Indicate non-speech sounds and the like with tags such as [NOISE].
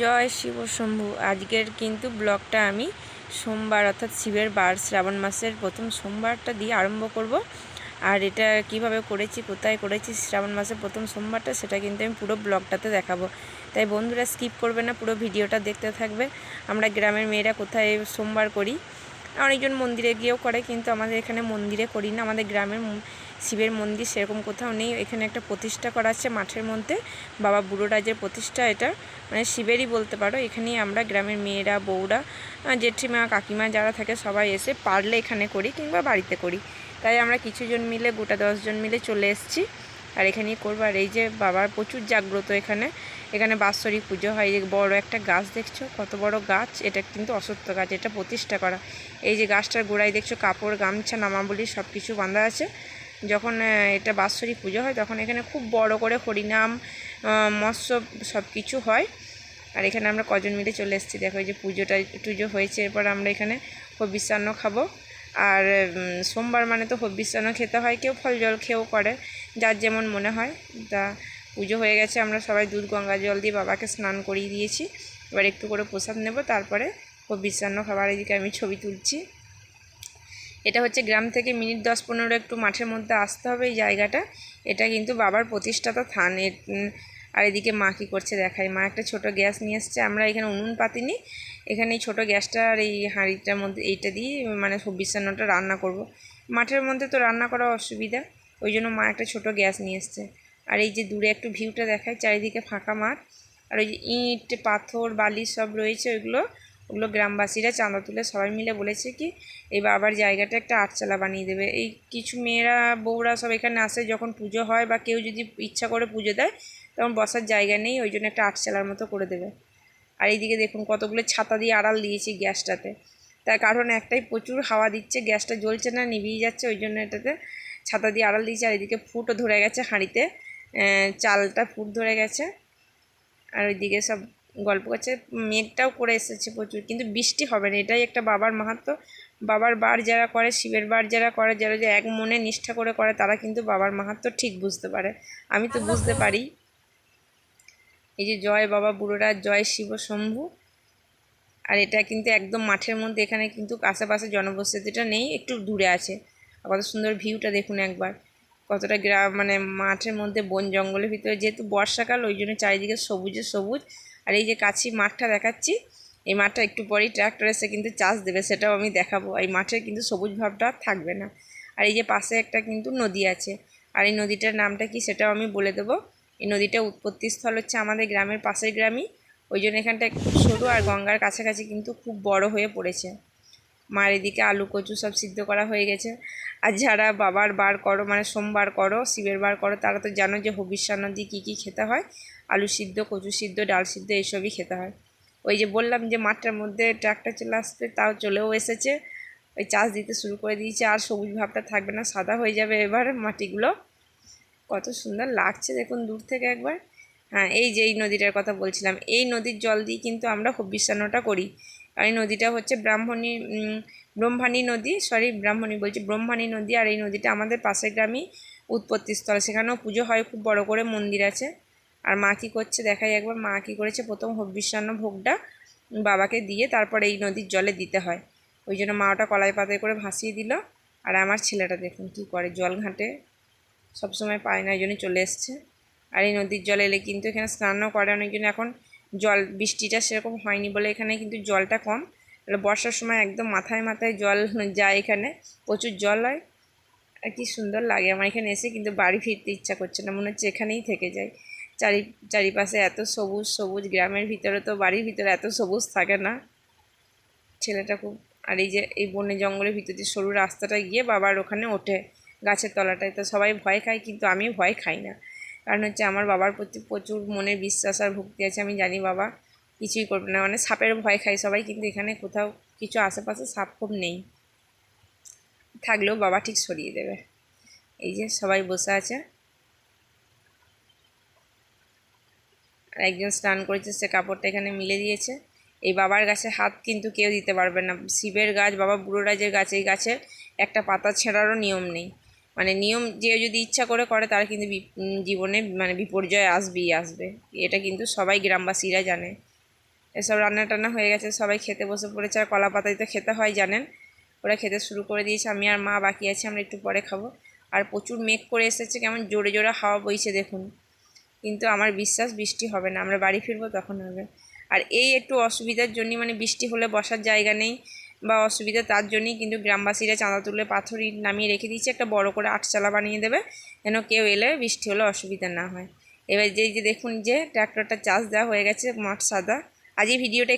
জয় শিব শম্ভু। আজকের কিন্তু ব্লগটা আমি সোমবার, অর্থাৎ শিবের বার, শ্রাবণ মাসের প্রথম সোমবারটা দিয়ে আরম্ভ করব। আর এটা কীভাবে করেছি, কোথায় করেছি, শ্রাবণ মাসের প্রথম সোমবারটা, সেটা কিন্তু আমি পুরো ব্লগটাতে দেখাবো। তাই বন্ধুরা স্কিপ করবে না, পুরো ভিডিওটা দেখতে থাকবে। আমরা গ্রামের মেয়েরা কোথায় সোমবার করি? অনেকজন মন্দিরে গিয়েও করে, কিন্তু আমাদের এখানে মন্দিরে করি না। আমাদের গ্রামের শিবের মন্দির সেরকম কোথাও নেই। এখানে একটা প্রতিষ্ঠা করা আছে মাঠের মধ্যে। বাবা বুড়ো রাজের প্রতিষ্ঠা এটা। মানে শিবেরই বলতে পারো। এখানেই আমরা গ্রামের মেয়েরা, বউরা জেঠিমা, কাকিমা যারা থাকে সবাই এসে পারলে এখানে করি কিংবা বাড়িতে করি। তাই আমরা কিছুজন মিলে, গোটা দশজন মিলে চলে এসেছি। আর এখানেই করব। আর এই যে বাবার প্রচুর জাগ্রত এখানে। এখানে বাৎসরিক পুজো হয়। এই যে বড় একটা গাছ দেখছ? কত বড় গাছ। এটা কিন্তু অসত্য গাছ। এটা প্রতিষ্ঠা করা। এই যে গাছটার গোড়ায় দেখছ কাপড়, গামছা, নামাবলি সব কিছু বাঁধা আছে। যখন এটা বাৎসরিক পুজো হয়, তখন এখানে খুব বড় করে হরিনাম মৎস্য সব কিছু হয়। আর এখানে আমরা কজন মিলে চলে এসেছি। দেখো, এই যে পুজোটা, টুজো হয়েছে, এরপর আমরা এখানে হবিষ্যান্ন খাব। আর সোমবার মানে তো হবিষ্যান্ন খেতে হয়, কেউ ফল জল খেয়েও করে, যার যেমন মনে হয়। তা পুজো হয়ে গেছে, আমরা সবাই দুধ, গঙ্গা জল দিয়ে বাবাকে স্নান করিয়ে দিয়েছি। এবার একটু করে প্রসাদ নেব, তারপরে হবিষ্যান্ন খাবার। এদিকে আমি ছবি তুলছি। এটা হচ্ছে গ্রাম থেকে মিনিট দশ পনেরো একটু মাঠের মধ্যে আসতে হবে এই জায়গাটা। এটা কিন্তু বাবার প্রতিষ্ঠাতা থান। আর এদিকে মা কী করছে দেখাই। মা একটা ছোট গ্যাস নিয়ে এসছে। আমরা এখানে উনুন পাতিনি। এখানে এই ছোটো গ্যাসটা আর এই হাঁড়িটার মধ্যে, এইটা দিয়ে মানে সব্বিশান্নটা রান্না করব। মাঠের মধ্যে তো রান্না করা অসুবিধা। ওই জন্য মা একটা ছোট গ্যাস নিয়ে এসছে। আর এই যে দূরে একটু ভিউটা দেখায় চারিদিকে ফাঁকা মাঠ। আর ওই যে ইট, পাথর, বালি সব রয়েছে ওইগুলো ওগুলো গ্রামবাসীরা চাঁদা তুলে সবাই মিলে বলেছে কি এই বাবার জায়গাটা একটা আটচালা বানিয়ে দেবে। এই কিছু মেয়েরা, বউরা সব এখানে আসে যখন পুজো হয় বা কেউ যদি ইচ্ছা করে পুজো দেয়, তখন বসার জায়গা নেই, ওই জন্য একটা আটচালার মতো করে দেবে। আর এইদিকে দেখুন কতগুলো ছাতা দিয়ে আড়াল দিয়েছি গ্যাসটাতে। তার কারণ একটাই, প্রচুর হাওয়া দিচ্ছে, গ্যাসটা জ্বলছে না, নিভিয়ে যাচ্ছে, ওই জন্য এটাতে ছাতা দিয়ে আড়াল দিয়েছে। আর এদিকে ফুটও ধরে গেছে হাঁড়িতে চালটা ফুট ধরে গেছে। আর ওইদিকে সব গল্প করছে, মেঘটাও করে এসেছে প্রচুর, কিন্তু বৃষ্টি হবে না, এটাই একটা বাবার মাহাত্ম। বাবার বার যারা করে, শিবের বার যারা করে, যারা যে এক মনে নিষ্ঠা করে করে, তারা কিন্তু বাবার মাহাত্ম ঠিক বুঝতে পারে। আমি তো বুঝতে পারি। এই যে জয় বাবা বুড়োরা, জয় শিব শম্ভু। আর এটা কিন্তু একদম মাঠের মধ্যে, এখানে কিন্তু আশেপাশে জনবসতিটা নেই, একটু দূরে আছে। কত সুন্দর ভিউটা দেখুন একবার। কতটা গ্রাম মানে মাঠের মধ্যে বন জঙ্গলের ভিতরে, যেহেতু বর্ষাকাল, ওই জন্য চারিদিকে সবুজে সবুজ। আর এই যে কাছি মাঠটা দেখাচ্ছি, এই মাঠটা একটু পরেই ট্র্যাক্টর এসে কিন্তু চাষ দেবে, সেটাও আমি দেখাবো। এই মাঠের কিন্তু সবুজ ভাবটা থাকবে না। আর এই যে পাশে একটা কিন্তু নদী আছে, আর এই নদীটার নামটা কি সেটাও আমি বলে দেবো। এই নদীটা উৎপত্তিস্থল হচ্ছে আমাদের গ্রামের পাশের গ্রামই, ওই জন্য এখানটা খুব সরু আর গঙ্গার কাছাকাছি কিন্তু খুব বড় হয়ে পড়েছে। মার এদিকে আলু, কচু সব সিদ্ধ করা হয়ে গেছে। আর যারা বাবার বার করো মানে সোমবার করো, শিবের বার করো, তারা তো জানো যে হবিষ্যান্ন দিয়ে কী কী খেতে হয়। আলু সিদ্ধ, কচু সিদ্ধ, ডাল সিদ্ধ, এইসবই খেতে হয়। ওই যে বললাম যে মাঠটার মধ্যে ট্রাকটা চলে আসতে তাও চলেও এসেছে। ওই চাষ দিতে শুরু করে দিয়েছে, আর সবুজ ভাবটা থাকবে না, সাদা হয়ে যাবে এবার মাটিগুলো। কত সুন্দর লাগছে, দেখুন দূর থেকে একবার। হ্যাঁ এই যে এই নদীটার কথা বলছিলাম, এই নদীর জল দিয়ে কিন্তু আমরা হবিষ্যান্নটা করি। আর এই নদীটা হচ্ছে ব্রাহ্মণী ব্রহ্মাণী নদী সরি ব্রাহ্মণী বলছি, ব্রহ্মাণী নদী আর এই নদীটা আমাদের পাশের গ্রামই উৎপত্তিস্থল। সেখানেও পুজো হয়, খুব বড় করে মন্দির আছে। আর মা কী করছে, দেখাই একবার, মা কী করেছে, প্রথম হবিষ্যান্ন ভোগটা বাবাকে দিয়ে তারপরে এই নদীর জলে দিতে হয়। ওই জন্য মা ওটা কলাই পাতায় করে ভাসিয়ে দিল। আর আমার ছেলেটা দেখুন কী করে, জল ঘাটে, সবসময় পায় না, ওই জন্য চলে এসছে। আর এই নদীর জল এলে কিন্তু এখানে স্নানও করে অনেক অনেকজন। এখন জল, বৃষ্টিটা সেরকম হয়নি বলে এখানে কিন্তু জলটা কম। বর্ষার সময় একদম মাথায় মাথায় জল [LAUGHS] যায় এখানে, প্রচুর জল হয়। আর কি সুন্দর লাগে আমার এখানে এসে, কিন্তু বাড়ি ফিরতে ইচ্ছা করছে না, মনে হচ্ছে এখানেই থেকে যাই। চারি, চারিপাশে এত সবুজ সবুজ, গ্রামের ভিতরে তো, বাড়ির ভিতরে এত সবুজ থাকে না। ছেলেটা খুব, আর এই যে, এই বনে জঙ্গলের ভিতর দিয়ে সরু রাস্তাটা গিয়ে বাবার ওখানে ওঠে গাছের তলাটায়। তো সবাই ভয় খায়, কিন্তু আমি ভয় খাই না। কারণ হচ্ছে আমার বাবার প্রতি প্রচুর মনের বিশ্বাস আর ভক্তি আছে, আমি জানি বাবা কিছুই করবে না। মানে সাপের ভয় খাই সবাই, কিন্তু এখানে কোথাও কিছু আশেপাশে সাপ খুব নেই। থাকলেও বাবা ঠিক সরিয়ে দেবে। এই যে সবাই বসে আছে। আর একজন স্নান করেছে, সে কাপড়টা এখানে মিলে দিয়েছে। এই বাবার গাছে হাত কিন্তু কেউ দিতে পারবে না। শিবের গাছ, বাবা বুড়ো রাজের গাছ, এই গাছের একটা পাতা ছেঁড়ারও নিয়ম নেই। মানে নিয়ম যে যদি ইচ্ছা করে করে, তার কিন্তু জীবনে মানে বিপর্যয় আসবেই আসবে। এটা কিন্তু সবাই গ্রামবাসীরা জানে। এসব রান্না টান্না হয়ে গেছে, সবাই খেতে বসে পড়েছে, আর কলা পাতায় তো খেতে হয়, জানেন? ওরা খেতে শুরু করে দিয়েছে, আমি আর মা বাকি আছি, আমরা একটু পরে খাব। আর প্রচুর মেঘ করে এসেছে, কেমন জোরে জোরে হাওয়া বইছে, দেখুন। কিন্তু আমার বিশ্বাস, বৃষ্টি হবে না, আমরা বাড়ি ফিরবো তখন হবে। আর এই একটু অসুবিধার জন্যই মানে বৃষ্টি হলে বসার জায়গা নেই বা অসুবিধা তার জন্যই কিন্তু গ্রামবাসীরা চাঁদা তুলে পাথর নামিয়ে রেখে দিয়েছে, একটা বড় করে আটচালা বানিয়ে দেবে, যেন কেউ এলে বৃষ্টি হলে অসুবিধা না হয়। এবার যে যে দেখুন যে ট্র্যাক্টরটা চাষ দেওয়া হয়ে গেছে, মাঠ সাদা। আজ এই ভিডিওটা